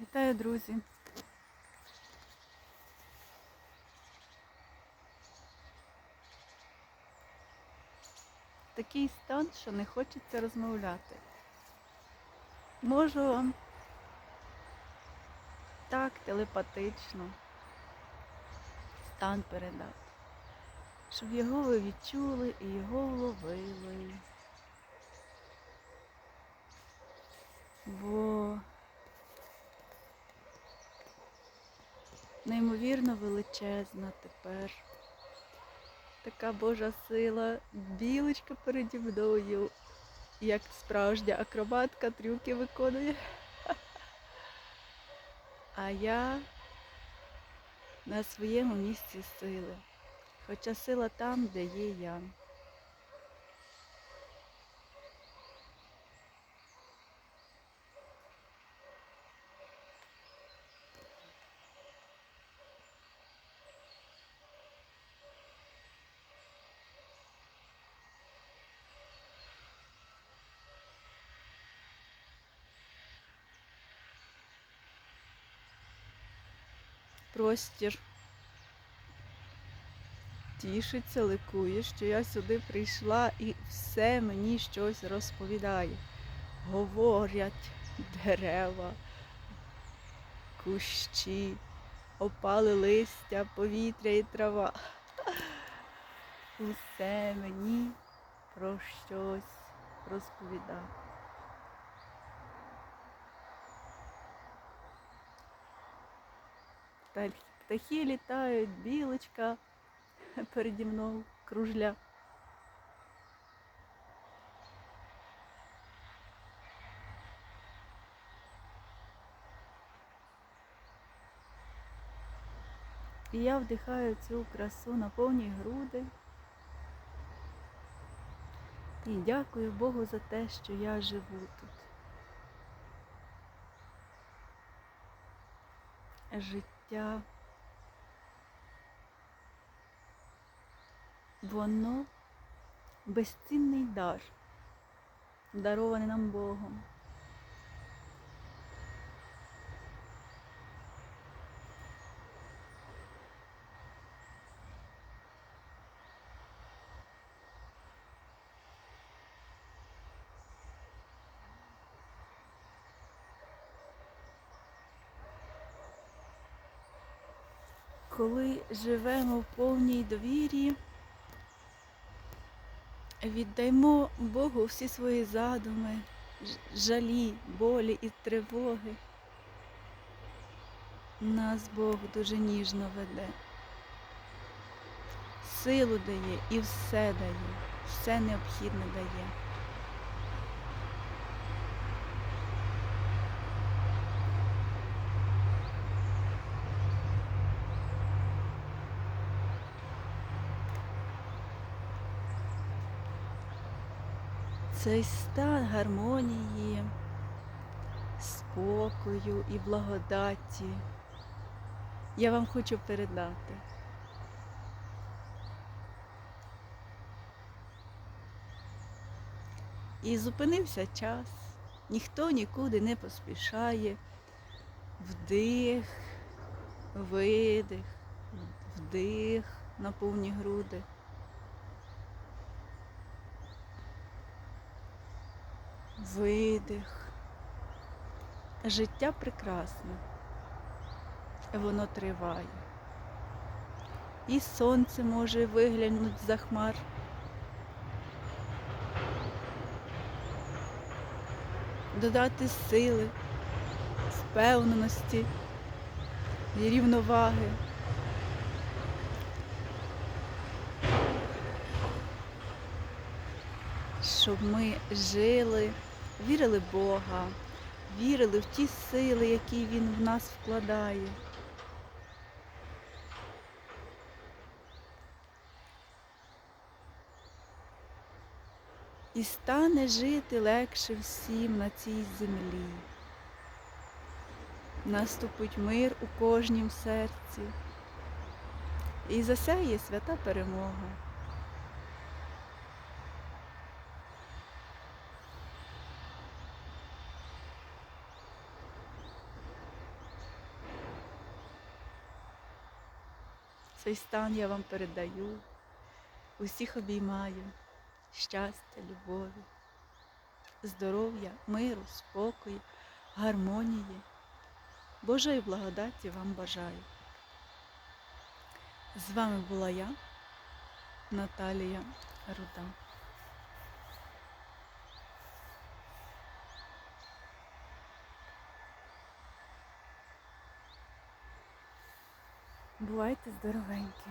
Вітаю, друзі! Такий стан, що не хочеться розмовляти. Можу вам так телепатично стан передати, щоб його ви відчули і його вловили. Бо неймовірно величезна тепер. Така Божа сила, білочка переді мною, як справжня акробатка трюки виконує. А я на своєму місці сили. Хоча сила там, де є я. Простір тішиться, ликує, що я сюди прийшла і все мені щось розповідає. Говорять дерева, кущі, опали листя, повітря і трава. Усе мені про щось розповідає. Птахи літають, білочка переді мною кружля. І я вдихаю цю красу на повні груди. І дякую Богу за те, що я живу тут. Життя. Воно безцінний дар, дарований нам Богом. Коли живемо в повній довірі, віддаймо Богу всі свої задуми, жалі, болі і тривоги. Нас Бог дуже ніжно веде, силу дає і все дає, все необхідне дає. Цей стан гармонії, спокою і благодаті я вам хочу передати. І зупинився час, ніхто нікуди не поспішає. Вдих, видих, вдих на повні груди. Видих. Життя прекрасне, воно триває. І сонце може виглянути за хмар. Додати сили, впевненості і рівноваги. щоб ми жили, вірили в Бога, вірили в ті сили, які Він в нас вкладає. І стане жити легше всім на цій землі. Наступить мир у кожнім серці. І засяє свята перемога. Цей стан я вам передаю. Усіх обіймаю. Щастя, любові, здоров'я, миру, спокою, гармонії. Божої благодаті вам бажаю. З вами була я, Наталія Руда. Бувайте здоровенькі!